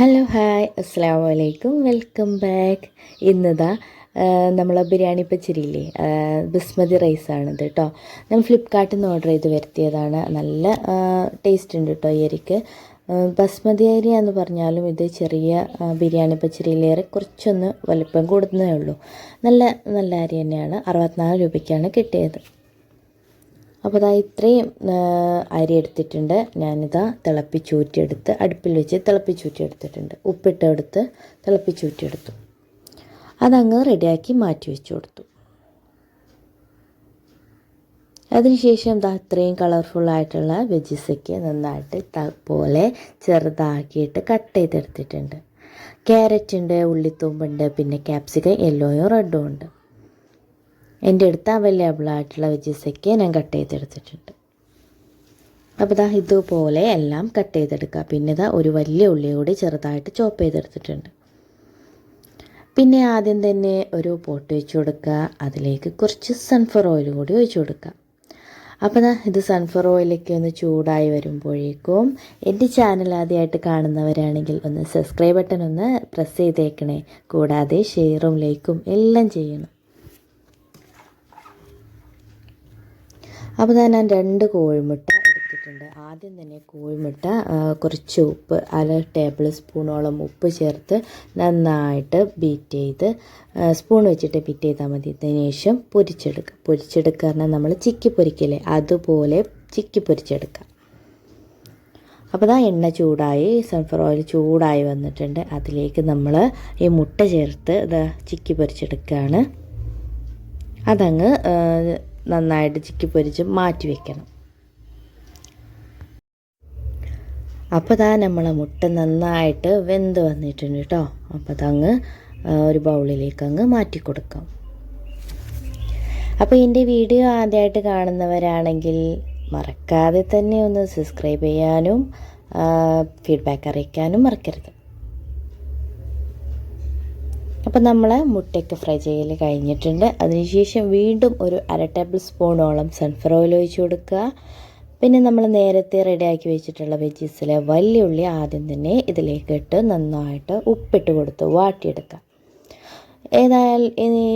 Hello hi അസ്സാം വലൈക്കും welcome back ഇന്നതാ നമ്മൾ ബിരിയാണി പച്ചരിയില്ലേ? ബിസ്മതി റൈസാണിത് കേട്ടോ ഞാൻ ഫ്ലിപ്കാർട്ടിൽ നിന്ന് ഓർഡർ ചെയ്ത് വരുത്തിയതാണ്. നല്ല ടേസ്റ്റ് ഉണ്ട് കേട്ടോ ഈ അരിക്ക്. ബസ്മതി അരി എന്ന് പറഞ്ഞാലും ഇത് ചെറിയ ബിരിയാണി പച്ചരിയിലേറെ കുറച്ചൊന്ന് വലിപ്പം കൂടുന്നതേ ഉള്ളൂ. നല്ല നല്ല അരി തന്നെയാണ്. അറുപത്തിനാല് രൂപയ്ക്കാണ് കിട്ടിയത്. അപ്പോൾ അതാ ഇത്രയും അരി എടുത്തിട്ടുണ്ട്. ഞാനിതാ തിളപ്പിച്ചൂറ്റിയെടുത്ത് അടുപ്പിൽ വെച്ച് തിളപ്പിച്ചൂറ്റിയെടുത്തിട്ടുണ്ട്. ഉപ്പിട്ടെടുത്ത് തിളപ്പിച്ചൂറ്റിയെടുത്തു. അതങ്ങ് റെഡിയാക്കി മാറ്റി വെച്ച് കൊടുത്തു. അതിനുശേഷം ദാ ഇത്രയും കളർഫുള്ളായിട്ടുള്ള വെജിസൊക്കെ നന്നായിട്ട് പോലെ ചെറുതാക്കിയിട്ട് കട്ട് ചെയ്തെടുത്തിട്ടുണ്ട്. ക്യാരറ്റ് ഉണ്ട് ഉള്ളിത്തൂമ്പുണ്ട് പിന്നെ ക്യാപ്സിക്കം യെല്ലോയും റെഡും ഉണ്ട്. എന്റെ അടുത്ത് അവൈലബിൾ ആയിട്ടുള്ള വെജീസൊക്കെ ഞാൻ കട്ട് ചെയ്തെടുത്തിട്ടുണ്ട്. അപ്പോൾ ഇതാ ഇതുപോലെ എല്ലാം കട്ട് ചെയ്തെടുക്കുക. പിന്നെ ഇതാ ഒരു വലിയ ഉള്ളി കൂടി ചെറുതായിട്ട് ചോപ്പ് ചെയ്തെടുത്തിട്ടുണ്ട്. പിന്നെ ആദ്യം തന്നെ ഒരു പോട്ട് വെച്ച് കൊടുക്കുക. അതിലേക്ക് കുറച്ച് സൺഫ്ലവർ ഓയിൽ കൂടി ഒഴിച്ചു കൊടുക്കുക. അപ്പോൾ ഇത് സൺഫ്ലവർ ഓയിലൊക്കെ ഒന്ന് ചൂടായി വരുമ്പോഴേക്കും എന്റെ ചാനൽ ആദ്യമായിട്ട് കാണുന്നവരാണെങ്കിൽ ഒന്ന് സബ്സ്ക്രൈബ് ബട്ടൺ ഒന്ന് പ്രസ് ചെയ്തേക്കണേ. കൂടാതെ ഷെയറും ലൈക്കും എല്ലാം ചെയ്യണം. അപ്പോൾ ഞാൻ രണ്ട് കോഴിമുട്ട എടുത്തിട്ടുണ്ട്. ആദ്യം തന്നെ കോഴിമുട്ട കുറച്ച് ഉപ്പ് അര ടേബിൾ സ്പൂണോളം ഉപ്പ് ചേർത്ത് നന്നായിട്ട് ബീറ്റ് ചെയ്ത് സ്പൂൺ വെച്ചിട്ട് ബീറ്റ് ചെയ്താൽ മതി. അതിന് ശേഷം പൊരിച്ചെടുക്കുക പൊരിച്ചെടുക്കുക പറഞ്ഞാൽ നമ്മൾ ചിക്കി പൊരിക്കില്ലേ അതുപോലെ ചിക്കി പൊരിച്ചെടുക്കുക അപ്പോൾ ഇതാ എണ്ണ ചൂടായി സൺഫ്ലവർ ഓയിൽ ചൂടായി വന്നിട്ടുണ്ട്. അതിലേക്ക് നമ്മൾ ഈ മുട്ട ചേർത്ത് ഇതാ ചിക്കി പൊരിച്ചെടുക്കുകയാണ് അതങ്ങ് നന്നായിട്ട് ചിക്കി പൊരിച്ച് മാറ്റി വെക്കണം. അപ്പോൾ താ നമ്മളെ മുട്ട നന്നായിട്ട് വെന്ത് വന്നിട്ടുണ്ട് കേട്ടോ. അപ്പോൾ അതങ്ങ് ഒരു ബൗളിലേക്ക് അങ്ങ് മാറ്റി കൊടുക്കാം. അപ്പോൾ എന്റെ വീഡിയോ ആദ്യമായിട്ട് കാണുന്നവരാണെങ്കിൽ മറക്കാതെ തന്നെ ഒന്ന് സബ്സ്ക്രൈബ് ചെയ്യാനും ഫീഡ്ബാക്ക് അറിയിക്കാനും മറക്കരുത്. അപ്പം നമ്മൾ മുട്ടയൊക്കെ ഫ്രൈ ചെയ്യൽ കഴിഞ്ഞിട്ടുണ്ട്. അതിനുശേഷം വീണ്ടും ഒരു അര ടേബിൾ സ്പൂണോളം സൺഫ്ലവർ ഓയിൽ ഒഴിച്ച് കൊടുക്കുക. പിന്നെ നമ്മൾ നേരത്തെ റെഡിയാക്കി വെച്ചിട്ടുള്ള വെജീസിലെ വലിയ ഉള്ളി ആദ്യം തന്നെ ഇതിലേക്ക് ഇട്ട് നന്നായിട്ട് ഉപ്പിട്ട് കൊടുത്ത് വാട്ടിയെടുക്കുക. ഏതായാലും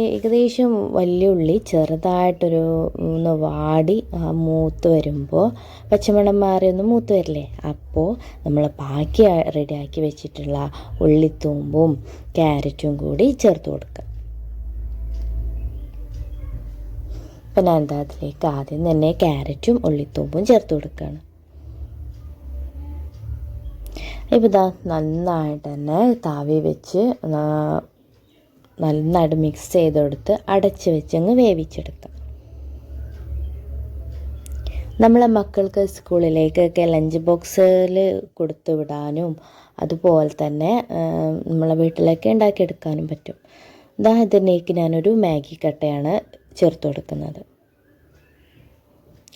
ഏകദേശം വലിയ ഉള്ളി ചെറുതായിട്ടൊരു ഒന്ന് വാടി മൂത്ത് വരുമ്പോൾ പച്ചമണം മാറി ഒന്ന് മൂത്ത് വരില്ലേ? അപ്പോൾ നമ്മൾ ബാക്കി റെഡിയാക്കി വെച്ചിട്ടുള്ള ഉള്ളിത്തൂമ്പും ക്യാരറ്റും കൂടി ചേർത്ത് കൊടുക്കുക അപ്പം ഞാൻ എന്താ അതിലേക്ക് ആദ്യം തന്നെ ക്യാരറ്റും ഉള്ളിത്തൂമ്പും ചേർത്ത് കൊടുക്കുകയാണ് ഇപ്പോൾ ഇതാ നന്നായിട്ട് തന്നെ താവി വെച്ച് നന്നായിട്ട് മിക്സ് ചെയ്തെടുത്ത് അടച്ച് വെച്ചങ്ങ് വേവിച്ചെടുക്കാം. നമ്മളെ മക്കൾക്ക് സ്കൂളിലേക്കൊക്കെ ലഞ്ച് ബോക്സിൽ കൊടുത്തു വിടാനും അതുപോലെ തന്നെ നമ്മളെ വീട്ടിലൊക്കെ ഉണ്ടാക്കിയെടുക്കാനും പറ്റും. ഉദാഹരണത്തിനേക്ക് ഞാനൊരു മാഗി കട്ടയാണ് ചേർത്ത് കൊടുക്കുന്നത്.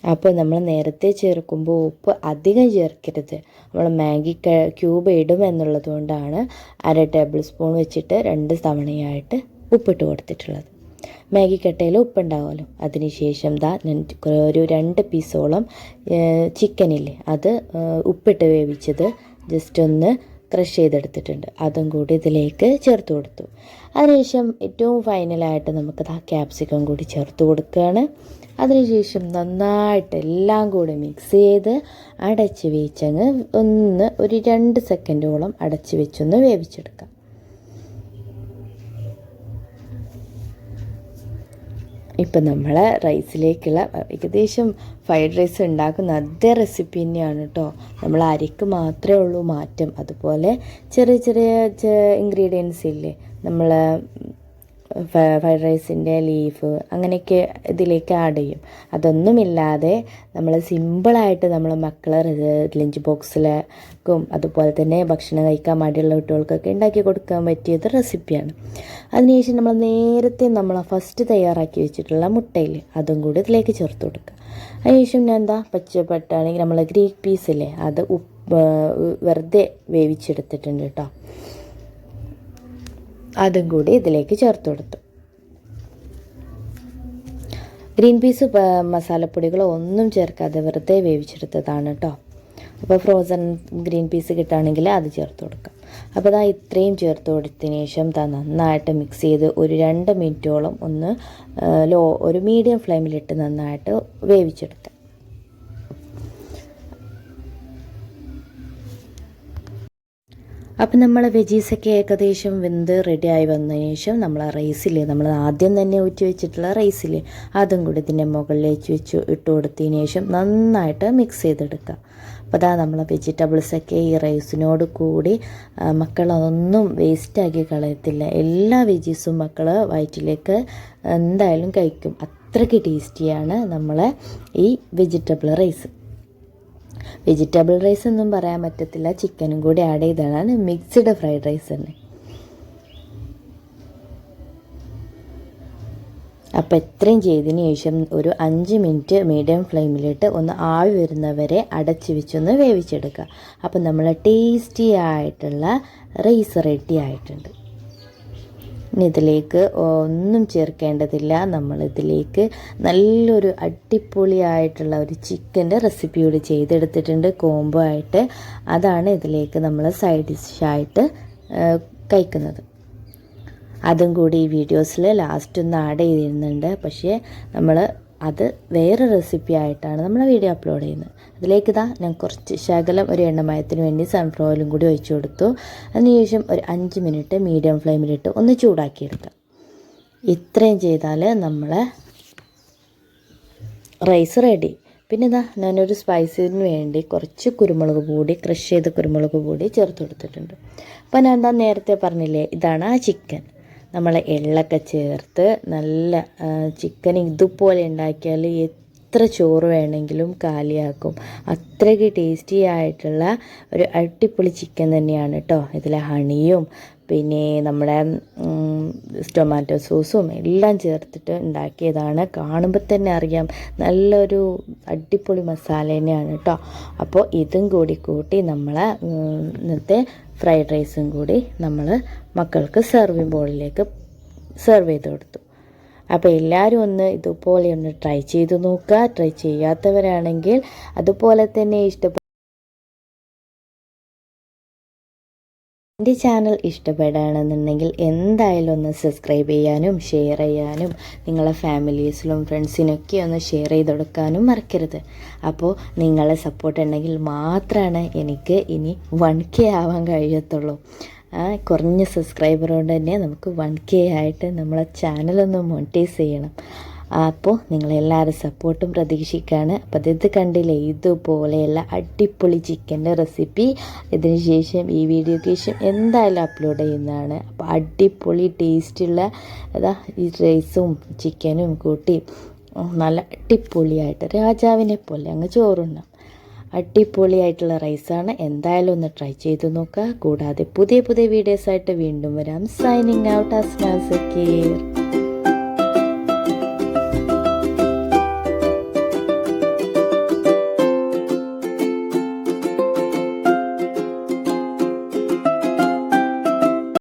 അപ്പോൾ നമ്മൾ നേരത്തെ ചേർക്കുമ്പോൾ ഉപ്പ് അധികം ചേർക്കരുത്. നമ്മൾ മാഗി ക്യൂബ് ഇടും എന്നുള്ളത് കൊണ്ടാണ് അര ടേബിൾ സ്പൂൺ വെച്ചിട്ട് രണ്ട് തവണയായിട്ട് ഉപ്പിട്ട് കൊടുത്തിട്ടുള്ളത്. മാഗി കട്ടയിൽ ഉപ്പുണ്ടാവുമല്ലോ അതിനുശേഷം ദാ ഒരു രണ്ട് പീസോളം ചിക്കനില്ലേ അത് ഉപ്പിട്ട് വേവിച്ചത് ജസ്റ്റ് ഒന്ന് ക്രഷ് ചെയ്തെടുത്തിട്ടുണ്ട്. അതും കൂടി ഇതിലേക്ക് ചേർത്ത് കൊടുത്തു. അതിനുശേഷം ഏറ്റവും ഫൈനലായിട്ട് നമുക്ക് ആ ക്യാപ്സിക്കം കൂടി ചേർത്ത് കൊടുക്കുകയാണ് അതിനുശേഷം നന്നായിട്ട് എല്ലാം കൂടി മിക്സ് ചെയ്ത് അടച്ച് വെച്ചങ്ങ് ഒന്ന് ഒരു രണ്ട് സെക്കൻഡോളം അടച്ച് വെച്ചൊന്ന് വേവിച്ചെടുക്കാം. ഇപ്പം നമ്മൾ റൈസിലേക്കുള്ള ഏകദേശം ഫ്രൈഡ് റൈസ് ഉണ്ടാക്കുന്ന അതേ റെസിപ്പി തന്നെയാണ് കേട്ടോ നമ്മൾ അരിക്ക് മാത്രമേ ഉള്ളൂ മാറ്റം. അതുപോലെ ചെറിയ ചെറിയ ഇൻഗ്രീഡിയൻസ് ഇല്ലേ? നമ്മൾ ഫ്രൈഡ് റൈസിന്റെ ലീഫ് അങ്ങനെയൊക്കെ ഇതിലേക്ക് ആഡ് ചെയ്യും. അതൊന്നുമില്ലാതെ നമ്മൾ സിമ്പിളായിട്ട് നമ്മൾ മക്കളെ ലഞ്ച് ബോക്സിലേക്കും അതുപോലെ തന്നെ ഭക്ഷണം കഴിക്കാൻ മടിയുള്ള കുട്ടികൾക്കൊക്കെ ഉണ്ടാക്കി കൊടുക്കാൻ പറ്റിയത് റെസിപ്പിയാണ് അതിനുശേഷം നമ്മൾ നേരത്തെ നമ്മൾ ഫസ്റ്റ് തയ്യാറാക്കി വെച്ചിട്ടുള്ള മുട്ടയിൽ അതും കൂടി ഇതിലേക്ക് ചേർത്ത് കൊടുക്കുക. അതിനുശേഷം ഞാൻ എന്താ പച്ചപ്പട്ടാണെങ്കിൽ നമ്മൾ ഗ്രീക്ക് അല്ലേ അത് ഉപ്പ് വെറുതെ വേവിച്ചെടുത്തിട്ടുണ്ട് കേട്ടോ അതും കൂടി ഇതിലേക്ക് ചേർത്ത് കൊടുത്തു. ഗ്രീൻ പീസ് മസാലപ്പൊടികളോ ഒന്നും ചേർക്കാതെ വെറുതെ വേവിച്ചെടുത്തതാണ് കേട്ടോ അപ്പോൾ ഫ്രോസൺ ഗ്രീൻ പീസ് കിട്ടുകയാണെങ്കിൽ അത് ചേർത്ത് കൊടുക്കാം. അപ്പോൾ അതാ ഇത്രയും ചേർത്ത് കൊടുത്തതിന് ശേഷം താ നന്നായിട്ട് മിക്സ് ചെയ്ത് ഒരു രണ്ട് മിനിറ്റോളം ഒന്ന് ലോ ഒരു മീഡിയം ഫ്ലെയിമിലിട്ട് നന്നായിട്ട് വേവിച്ചെടുക്കാം. അപ്പം നമ്മൾ വെജീസൊക്കെ ഏകദേശം വെന്ത് റെഡി ആയി വന്നതിന് ശേഷം നമ്മൾ റൈസില്ലേ നമ്മൾ ആദ്യം തന്നെ ഊറ്റി വെച്ചിട്ടുള്ള റൈസില്ലേ അതും കൂടി ഇതിന്റെ മുകളിലേക്ക് വെച്ച് ഇട്ട് കൊടുത്തതിന് ശേഷം നന്നായിട്ട് മിക്സ് ചെയ്തെടുക്കുക. അപ്പോൾ അതാ നമ്മൾ വെജിറ്റബിൾസൊക്കെ ഈ റൈസിനോട് കൂടി ആ, മക്കളതൊന്നും വേസ്റ്റാക്കി കളയത്തില്ല. എല്ലാ വെജീസും മക്കൾ വയറ്റിലേക്ക് എന്തായാലും കഴിക്കും. അത്രയ്ക്ക് ടേസ്റ്റിയാണ് നമ്മളെ ഈ വെജിറ്റബിൾ റൈസ് വെജിറ്റബിൾ റൈസ് ഒന്നും പറയാൻ പറ്റത്തില്ല. ചിക്കനും കൂടി ആഡ് ചെയ്തതാണ് മിക്സ്ഡ് ഫ്രൈഡ് റൈസ് തന്നെ. അപ്പോൾ ഇത്രയും ചെയ്തതിന് ശേഷം ഒരു അഞ്ച് മിനിറ്റ് മീഡിയം ഫ്ലെയിമിലിട്ട് ഒന്ന് ആവി വരുന്നവരെ അടച്ച് വെച്ചൊന്ന് വേവിച്ചെടുക്കുക. അപ്പം നമ്മൾ ടേസ്റ്റി ആയിട്ടുള്ള റൈസ് റെഡി ആയിട്ടുണ്ട്. ഇനി ഇതിലേക്ക് ഒന്നും ചേർക്കേണ്ടതില്ല. നമ്മളിതിലേക്ക് നല്ലൊരു അടിപൊളിയായിട്ടുള്ള ഒരു ചിക്കന്റെ റെസിപ്പി കൂടി ചെയ്തെടുത്തിട്ടുണ്ട്. കോംബോ ആയിട്ട്. അതാണ് ഇതിലേക്ക് നമ്മൾ സൈഡ് ഡിഷായിട്ട് കഴിക്കുന്നത്. അതും കൂടി ഈ വീഡിയോസിൽ ലാസ്റ്റ് ഒന്ന് ആഡ് ചെയ്തിരുന്നുണ്ട്. പക്ഷേ നമ്മൾ അത് വേറെ റെസിപ്പി ആയിട്ടാണ് നമ്മൾ വീഡിയോ അപ്ലോഡ് ചെയ്യുന്നത്. അതിലേക്ക് ഇതാ ഞാൻ കുറച്ച് ശകലം ഒരു എണ്ണമയത്തിന് വേണ്ടി സൺഫ്ലവർ ഓയിലും കൂടി ഒഴിച്ചു കൊടുത്തു. അതിനുശേഷം ഒരു അഞ്ച് മിനിറ്റ് മീഡിയം ഫ്ലെയിമിലിട്ട് ഒന്ന് ചൂടാക്കിയെടുക്കാം. ഇത്രയും ചെയ്താൽ നമ്മൾ റൈസ് റെഡി പിന്നെ ഇതാ ഞാനൊരു സ്പൈസിന് വേണ്ടി കുറച്ച് കുരുമുളക് പൊടി ക്രഷ് ചെയ്ത കുരുമുളക് പൊടി ചേർത്ത് കൊടുത്തിട്ടുണ്ട്. അപ്പോൾ ഞാൻ എന്താ നേരത്തെ പറഞ്ഞില്ലേ ഇതാണ് ആ ചിക്കൻ നമ്മൾ എള്ളൊക്കെ ചേർത്ത് നല്ല ചിക്കൻ ഇതുപോലെ ഉണ്ടാക്കിയാൽ എത്ര ചോറ് വേണമെങ്കിലും കാലിയാക്കും. അത്രയ്ക്ക് ടേസ്റ്റി ആയിട്ടുള്ള ഒരു അടിപൊളി ചിക്കൻ തന്നെയാണ് കേട്ടോ ഇതിൽ ഹണിയും പിന്നെ നമ്മുടെ ടൊമാറ്റോ സോസും എല്ലാം ചേർത്തിട്ട് ഉണ്ടാക്കിയതാണ്. കാണുമ്പോൾ തന്നെ അറിയാം നല്ലൊരു അടിപൊളി മസാല തന്നെയാണ് കേട്ടോ അപ്പോൾ ഇതും കൂടി കൂട്ടി നമ്മൾ ഇന്നത്തെ ഫ്രൈഡ് റൈസും കൂടി നമ്മൾ മക്കൾക്ക് സെർവിങ് ബോളിലേക്ക് സെർവ് ചെയ്ത് കൊടുത്തു. അപ്പോൾ എല്ലാവരും ഒന്ന് ഇതുപോലെ ഒന്ന് ട്രൈ ചെയ്ത് നോക്കുക. ട്രൈ ചെയ്യാത്തവരാണെങ്കിൽ അതുപോലെ തന്നെ ഇഷ്ടപ്പെട്ട എന്റെ ചാനൽ ഇഷ്ടപ്പെടുകയാണെന്നുണ്ടെങ്കിൽ എന്തായാലും ഒന്ന് സബ്സ്ക്രൈബ് ചെയ്യാനും ഷെയർ ചെയ്യാനും നിങ്ങളെ ഫാമിലീസിലും ഫ്രണ്ട്സിനൊക്കെ ഒന്ന് ഷെയർ ചെയ്ത് കൊടുക്കാനും മറക്കരുത്. അപ്പോൾ നിങ്ങളെ സപ്പോർട്ട് ഉണ്ടെങ്കിൽ മാത്രമാണ് എനിക്ക് ഇനി വൺ കെ ആവാൻ കഴിയത്തുള്ളൂ. കുറഞ്ഞ സബ്സ്ക്രൈബർ കൊണ്ട് തന്നെ നമുക്ക് വൺ കെ ആയിട്ട് നമ്മളെ ചാനലൊന്ന് മോണിറ്റൈസ് ചെയ്യണം. അപ്പോൾ നിങ്ങളെല്ലാവരും സപ്പോർട്ടും പ്രതീക്ഷിക്കുകയാണ്. അപ്പോൾ ഇത് കണ്ടില്ലേ? ഇതുപോലെയുള്ള അടിപൊളി ചിക്കന്റെ റെസിപ്പി ഇതിന് ശേഷം ഈ വീഡിയോയ്ക്ക് ശേഷം എന്തായാലും അപ്ലോഡ് ചെയ്യുന്നതാണ്. അപ്പോൾ അടിപൊളി ടേസ്റ്റുള്ള അതാ ഈ റൈസും ചിക്കനും കൂട്ടി നല്ല അടിപൊളിയായിട്ട് രാജാവിനെ പോലെ അങ്ങ് ചോറുണ്ണാം. അടിപൊളിയായിട്ടുള്ള റൈസാണ് എന്തായാലും ഒന്ന് ട്രൈ ചെയ്ത് നോക്കുക. കൂടാതെ പുതിയ പുതിയ വീഡിയോസായിട്ട് വീണ്ടും വരാം. Signing out അസ്നാ Zakir